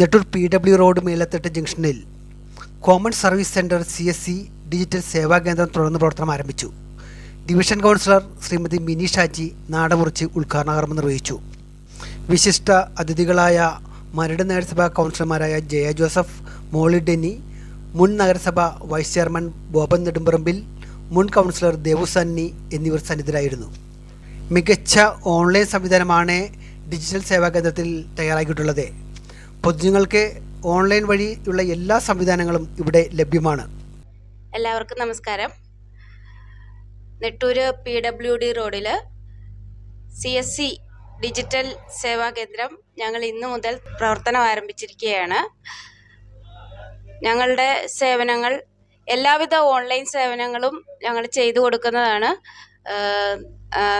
Nettoor P W road മേലത്തെട്ട് ജംഗ്ഷനിൽ common service centre C S C digital Seva കേന്ദ്രം തുടർന്ന് പ്രവർത്തനം ആരംഭിച്ചു. ഡിവിഷൻ കൗൺസിലർ ശ്രീമതി മിനി ഷാജി നാടമുറിച്ച് ഉദ്ഘാടന കർമ്മം നിർവഹിച്ചു. വിശിഷ്ട അതിഥികളായ മരട് നഗരസഭാ കൗൺസിലർമാരായ ജയ ജോസഫ് മോളി ഡെന്നി മുൻ നഗരസഭ വൈസ് ചെയർമാൻ ബോബൻ നെടുമ്പറമ്പിൽ മുൻ കൗൺസിലർ ദേവു സന്നി എന്നിവർ സന്നിധരായിരുന്നു മികച്ച ഓൺലൈൻ സംവിധാനമാണ് ഡിജിറ്റൽ സേവാ കേന്ദ്രത്തിൽ തയ്യാറാക്കിയിട്ടുള്ളത്. പൊതുജനങ്ങൾക്ക് ഓൺലൈൻ വഴിയുള്ള എല്ലാ സംവിധാനങ്ങളും ഇവിടെ ലഭ്യമാണ്. എല്ലാവർക്കും നമസ്കാരം. നെട്ടൂര് പി ഡബ്ല്യു ഡി റോഡിൽ C S C digital Seva കേന്ദ്രം ഞങ്ങൾ ഇന്നു മുതൽ പ്രവർത്തനം ആരംഭിച്ചിരിക്കുകയാണ്. ഞങ്ങളുടെ സേവനങ്ങൾ എല്ലാവിധ ഓൺലൈൻ സേവനങ്ങളും ഞങ്ങൾ ചെയ്തു കൊടുക്കുന്നതാണ്.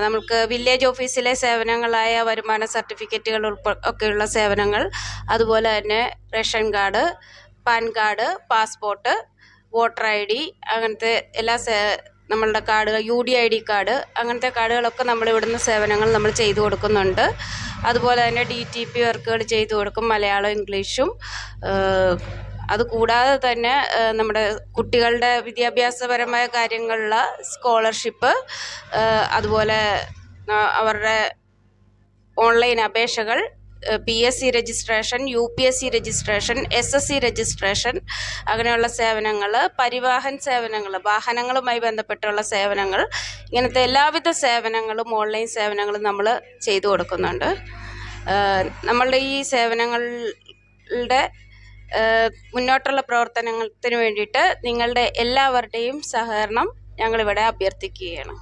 നമുക്ക് വില്ലേജ് ഓഫീസിലെ സേവനങ്ങളായ വരുമാന സർട്ടിഫിക്കറ്റുകൾ ഉൾപ്പെ ഒക്കെയുള്ള സേവനങ്ങൾ അതുപോലെ തന്നെ ration card PAN card passport voter I D അങ്ങനത്തെ എല്ലാ സേ നമ്മളുടെ കാർഡുകൾ U D I D card അങ്ങനത്തെ കാർഡുകളൊക്കെ നമ്മൾ ഇവിടുന്ന് സേവനങ്ങൾ നമ്മൾ ചെയ്തു കൊടുക്കുന്നുണ്ട്. അതുപോലെ തന്നെ ഡി ടി പി വർക്കുകൾ ചെയ്തു കൊടുക്കും മലയാളം ഇംഗ്ലീഷും ഏഹ്, അതുകൂടാതെ തന്നെ നമ്മുടെ കുട്ടികളുടെ വിദ്യാഭ്യാസപരമായ കാര്യങ്ങളിലുള്ള സ്കോളർഷിപ്പ് അതുപോലെ അവരുടെ ഓൺലൈൻ അപേക്ഷകൾ P S C registration U P S C registration S S C registration അങ്ങനെയുള്ള സേവനങ്ങൾ പരിവാഹൻ സേവനങ്ങൾ വാഹനങ്ങളുമായി ബന്ധപ്പെട്ടുള്ള സേവനങ്ങൾ ഇങ്ങനത്തെ എല്ലാവിധ സേവനങ്ങളും ഓൺലൈൻ സേവനങ്ങളും നമ്മൾ ചെയ്തു കൊടുക്കുന്നുണ്ട്. നമ്മളുടെ ഈ സേവനങ്ങളുടെ മുന്നോട്ടുള്ള പ്രവർത്തനത്തിന് വേണ്ടിയിട്ട് നിങ്ങളുടെ എല്ലാവരുടെയും സഹകരണം ഞങ്ങളിവിടെ അഭ്യർത്ഥിക്കുകയാണ്.